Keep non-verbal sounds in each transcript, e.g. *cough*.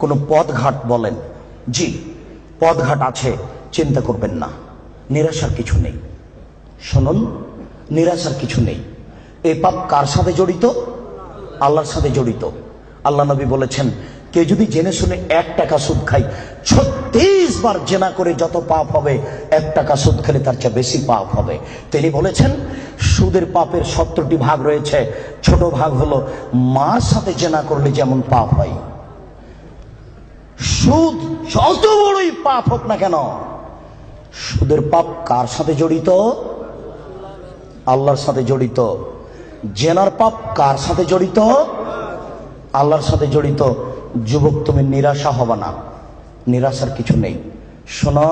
কোনো পথঘাট বলেন। জি, পথঘাট আছে, চিন্তা করবেন না। নিরাশার কিছু নেই। শুনুন, নিরাশার কিছু নেই। এই পাপ কার সাথে জড়িত? আল্লাহর সাথে জড়িত। আল্লাহ নবী বলেছেন, কে যদি জেনে শুনে এক টাকা সুদ খাই ছত্রিশ বার জেনা করে যত পাপ হবে, এক টাকা সুদ খেলে তার চেয়ে বেশি পাপ হবে। তিনি বলেছেন, সুদের পাপের সত্তরটি ভাগ রয়েছে। ছোট ভাগ হলো মার সাথে জেনা করলে যেমন পাপ হয়। সুদ যত বড়ই পাপ হোক না কেন, সুদের পাপ কার সাথে জড়িত? আল্লাহর সাথে জড়িত। জেনার পাপ কার সাথে জড়িত? আল্লাহর সাথে জড়িত। যুবক, তুমি নিরাশা হবে না। নিরাশার কিছু নেই। শোনো,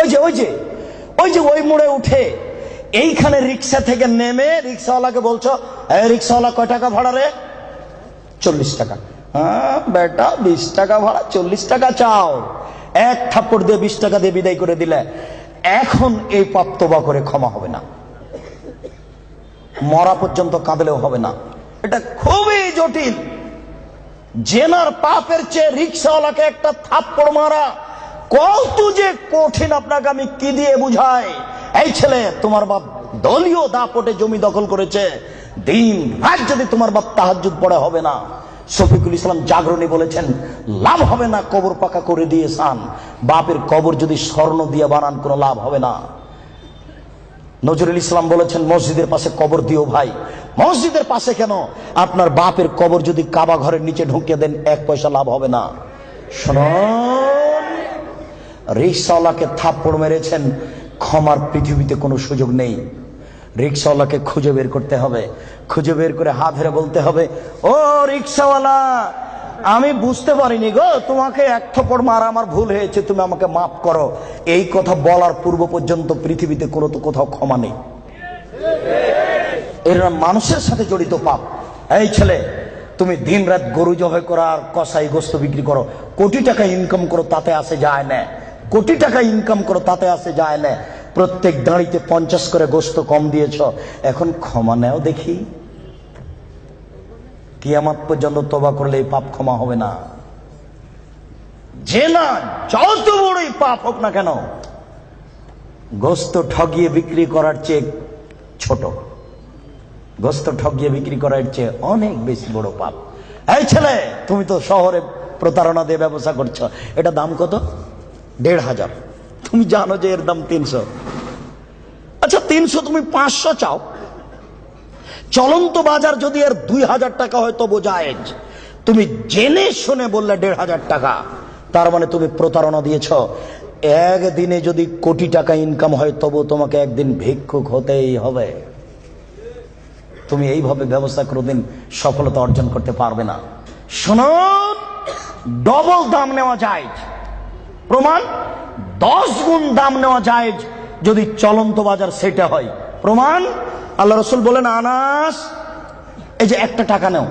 ওই যে ওই যে ওই যে ওই মোড়ে উঠে এইখানে রিক্সা থেকে নেমে রিক্সাওয়ালাকে বলছো রিক্সাওয়ালা কয় টাকা ভাড়া রে? চল্লিশ টাকা। হ্যাঁ বেটা, বিশ টাকা ভাড়া, চল্লিশ টাকা চাও। এক থাপ্পড় দিয়ে বিশ টাকা দিয়ে বিদায় করে দিলে, এখন এই পাপ তোবা করে ক্ষমা হবে না। মরা পর্যন্ত কাঁদলেও হবে না। এটা খুবই জটিল। জেনার পাপের চেয়ে রিক্সাওয়ালাকে একটা থাপ্পড় মারা কত যে কঠিন আপনাকে আমি কি দিয়ে বুঝাই? এই ছেলে, তোমার বাপ দলীয় দাপটে জমি দখল করেছে। দিন রাত যদি তোমার বাপ তাহাজুদ পড়ে, হবে না। শফিকুল ইসলাম জাগরণী বলেছেন, লাভ হবে না কবর পাকা করে দিয়ে সান বাপের কবর যদি স্বর্ণ দিয়ে বানান, কোনো লাভ হবে না। নজরুল ইসলাম বলেছেন, মসজিদের পাশে কবর দিও ভাই। মসজিদের পাশে কেন? আপনার বাপের কবর যদি কাবা ঘরের নিচে ঢুকিয়ে দেন, এক পয়সা লাভ হবে না। রিক্সাওয়ালাকে থাপ্পড় মেরেছেন, ক্ষমার পৃথিবীতে কোনো সুযোগ নেই। রিক্সাওয়ালাকে খুঁজে বের করতে হবে। খুঁজে বের করে হাত ধরে বলতে হবে, ও রিক্সাওয়ালা, আমি বুঝতে পারিনি গো, তোমাকে এক থপড় মারা আমার ভুল হয়েছে, তুমি আমাকে মাফ করো। এই কথা বলার পূর্ব পর্যন্ত পৃথিবীতে কোনো তো কোথাও ক্ষমা নেই। এরা মানুষের সাথে জড়িত পাপ। এই ছেলে, তুমি দিন রাত গরু জবাই করো আর কষাই গোস্ত বিক্রি করো। কোটি টাকা ইনকাম করো, তাতে আসে যায় না। কোটি টাকা ইনকাম করো, তাতে আসে যায় না। প্রত্যেক দাঁড়িতে পঞ্চাশ করে গোস্ত কম দিয়েছ, এখন ক্ষমা নেও দেখি। কিয়ামাত পর্যন্ত তোবা করলে এই পাপ ক্ষমা হবে না। যে না, যত বড়ই পাপ হোক না কেন, গোস্ত ঠগিয়ে বিক্রি করার চেয়ে ছোট। গোস্ত ঠগিয়ে বিক্রি করার চেয়ে অনেক বেশি বড় পাপ। এই ছেলে, তুমি তো শহরে প্রতারণা দিয়ে ব্যবসা করছ, এটা দাম কত? দেড় হাজার। তুমি জানো যে এর দাম তিনশো। আচ্ছা তিনশো তুমি পাঁচশো চাও। চলন্ত বাজার যদি এর দুই হাজার টাকা হয়, তবু জায়েজ। তুমি জেনে শুনে বললে দেড় হাজার টাকা। তার মানে তুমি প্রতারণা দিয়েছ। একদিনে যদি কোটি টাকা ইনকাম হয়, তবু তোমাকে একদিন ভিক্ষুক হতেই হবে। তুমি এইভাবে ব্যবস্থা কোনোদিন সফলতা অর্জন করতে পারবে না। শুনুন ডবল দাম নেওয়া যায় প্রমাণ দশ গুণ দাম নেওয়া যায় যদি চলন্ত বাজার সেটা হয়। প্রমাণ? আল্লাহ রসুল বলেন, আনাস, এই যে একটা টাকা নেও,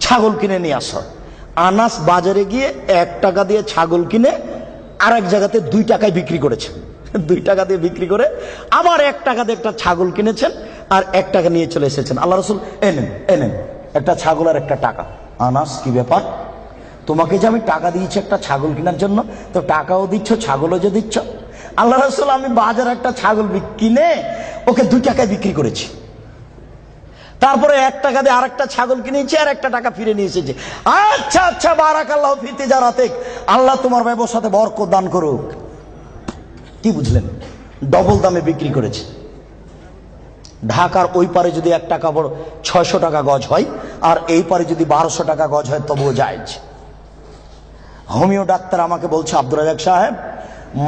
ছাগল কিনে নিয়ে আসো। আনাস বাজারে গিয়ে এক টাকা দিয়ে ছাগল কিনে আর এক জায়গাতে দুই টাকায় বিক্রি করেছেন। *laughs* দুই টাকা দিয়ে বিক্রি করে আবার এক টাকা দিয়ে একটা ছাগল কিনেছেন আর এক টাকা নিয়ে চলে এসেছেন। আল্লাহ রসুল এনেন এনেন একটা ছাগল আর একটা টাকা। আনাস, কি ব্যাপার? তোমাকে যে আমি টাকা দিয়েছি একটা ছাগল কেনার জন্য, তো টাকাও দিচ্ছ, ছাগলও যে দিচ্ছ। আল্লাহ রসুল, আমি বাজার একটা ছাগল কিনে ওকে দুই টাকায় বিক্রি করেছি। তারপরে এক টাকা দিয়ে আরেকটা ছাগল কিনেছি, আর একটা টাকা ফিরে নিয়ে এসেছি। আচ্ছা আচ্ছা বারাক আল্লাহ ফিরতে যারাতে আল্লাহ তোমার ব্যবসাতে বরকত দান করুক। কি বুঝলেন? ডবল দামে বিক্রি করেছে। ঢাকার ওই পারে যদি এক টাকা বড় ছয়শো টাকা গজ হয়, আর এই পারে যদি বারোশো টাকা গজ হয়, তবুও যায় হোমিও ডাক্তার আমাকে বলছে, আব্দুর রাজাক সাহেব,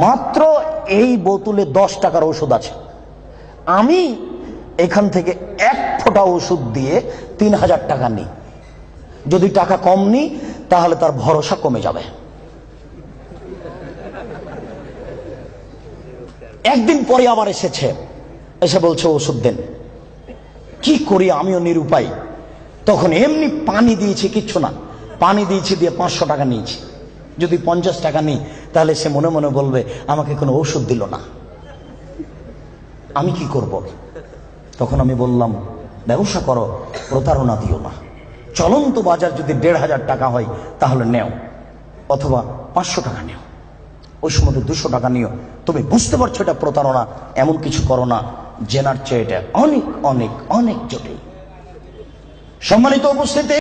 মাত্র এই বোতলে দশ টাকার ওষুধ আছে। আমি এখান থেকে এক ফোঁটা ওষুধ দিয়ে তিন হাজার টাকা নিই। যদি টাকা কম নিই, তাহলে তার ভরসা কমে যাবে। একদিন পরে আবার এসেছে, এসে বলছে, ওষুধ দেন। কি করি আমিও নিরুপায়? তখন এমনি পানি দিয়েছি, কিচ্ছু না। পানি দিয়েছি, দিয়ে পাঁচশো টাকা নিয়েছি। যদি পঞ্চাশ টাকা নিই, তাহলে সে মনে মনে বলবে, আমাকে কোনো ওষুধ দিল না। আমি কি করব? তখন আমি বললাম, ব্যবসা করো, প্রতারণা দিও না। চলন্ত বাজার যদি দেড় হাজার টাকা হয়, তাহলে নেও, অথবা পাঁচশো টাকা নেও। ওই সময় দুশো টাকা নিও, তুমি বুঝতে পারছ এটা প্রতারণা, এমন কিছু করো না, জেনার চেয়ে এটা অনেক অনেক অনেক জটিল। সম্মানিত উপস্থিতি